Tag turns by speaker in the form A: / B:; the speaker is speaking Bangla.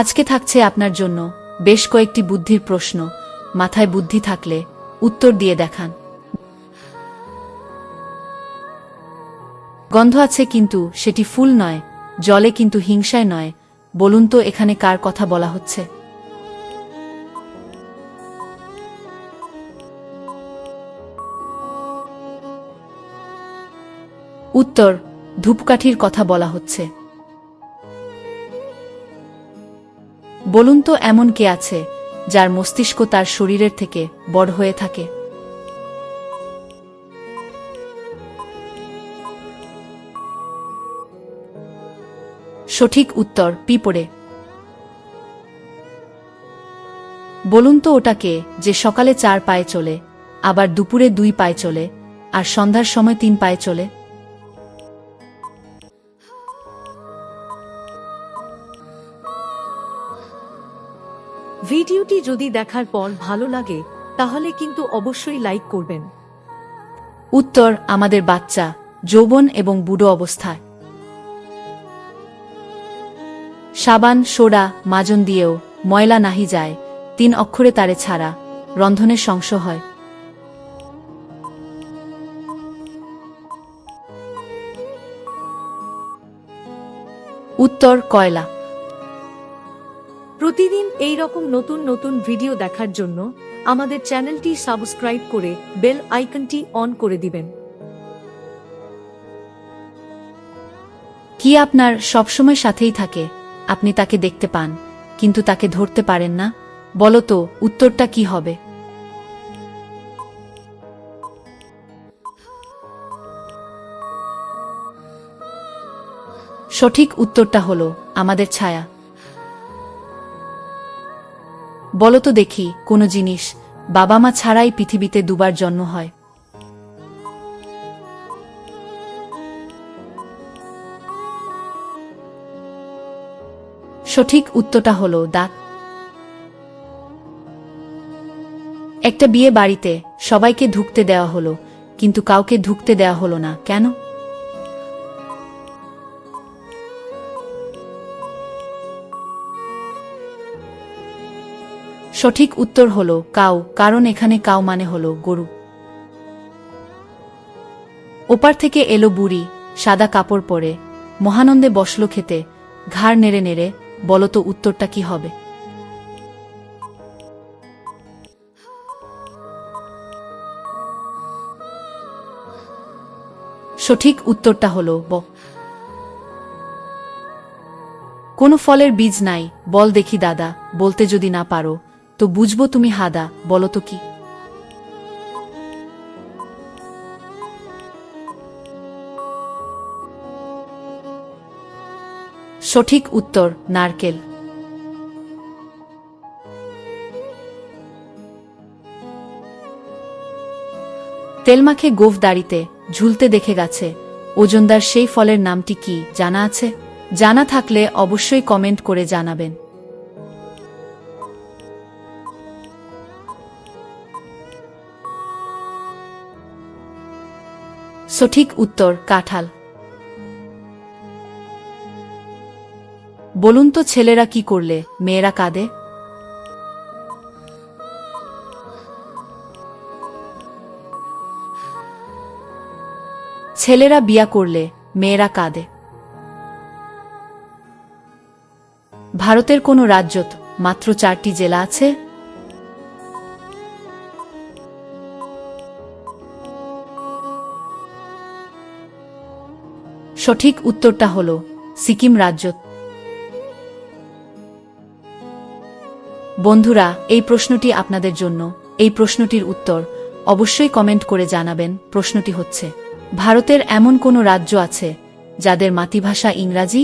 A: আজকে থাকছে আপনার জন্য বেশ কয়েকটি বুদ্ধির প্রশ্ন। মাথায় বুদ্ধি থাকলে উত্তর দিয়ে দেখান। গন্ধ আছে কিন্তু সেটি ফুল নয়, জলে কিন্তু হিংসায় নয়। বলুন তো এখানে কার কথা বলা হচ্ছে? উত্তর, ধূপকাঠির কথা বলা হচ্ছে। বলুন তো এমন কে আছে, যার মস্তিষ্ক তার শরীরের থেকে বড় হয়ে থাকে? সঠিক উত্তর, পিঁপড়ে। বলুন তো ওটাকে যে সকালে চার পায়ে চলে, আবার দুপুরে দুই পায়ে চলে, আর সন্ধ্যার সময় তিন পায়ে চলে?
B: ভিডিওটি যদি দেখার পর ভালো লাগে, তাহলে কিন্তু অবশ্যই লাইক করবেন।
A: উত্তর, আমাদের বাচ্চা, যৌবন এবং বুড়ো অবস্থায়। সাবান, সোডা, মাজন দিয়েও ময়লা নাহি যায়, তিন অক্ষরে তারে ছাড়া রন্ধনের সংশ হয়। উত্তর, কয়লা।
B: প্রতিদিন এই রকম নতুন নতুন ভিডিও দেখার জন্য আমাদের চ্যানেলটি সাবস্ক্রাইব করে বেল আইকনটি অন করে দিবেন।
A: কি আপনার সবসময় সাথেই থাকে? আপনি তাকে দেখতে পান, কিন্তু তাকে ধরতে পারেন না? বলো তো, উত্তরটা কি হবে? সঠিক উত্তরটা হলো, আমাদের ছায়া। বলো তো দেখি, কোনো জিনিস। বাবা মা ছাড়াই পৃথিবীতে দুবার জন্ম হয়। সঠিক উত্তরটা হলো দাঁত একটা বিয়ে বাড়িতে সবাইকে ঢুকতে দেওয়া হলো, কিন্তু কাউকে ঢুকতে দেওয়া হলো না। কেন? সঠিক উত্তর হল কাউ, কারণ এখানে কাউ মানে হল গরু। ওপার থেকে এলো বুড়ি, সাদা কাপড় পরে, মহানন্দে বসল খেতে, ঘাড় নেড়ে নেড়ে বলতো উত্তরটা কি হবে? সঠিক উত্তরটা হলো ব। কোনো ফলের বীজ নাই, বল দেখি দাদা, বলতে যদি না পারো তো বুঝব তুমি হাদা, বলো তো কি? সঠিক উত্তর, নারকেল। তেলমাখে গোফ দাড়িতে, ঝুলতে দেখে গেছে, ওজনদার সেই ফলের নামটি কি, জানা আছে? জানা থাকলে অবশ্যই কমেন্ট করে জানাবেন। সঠিক উত্তর কাঁঠাল। বলুন তো ছেলেরা কি করলে, মেয়েরা কাঁদে? ছেলেরা বিয়া করলে, মেয়েরা কাঁদে। ভারতের কোন রাজ্যত মাত্র চারটি জেলা আছে সঠিক উত্তরটা হল সিকিম রাজ্য। বন্ধুরা, এই প্রশ্নটি আপনাদের জন্য। এই প্রশ্নটির উত্তর অবশ্যই কমেন্ট করে জানাবেন। প্রশ্নটি হচ্ছে, ভারতের এমন কোনো রাজ্য আছে যাদের মাতৃভাষা ইংরাজি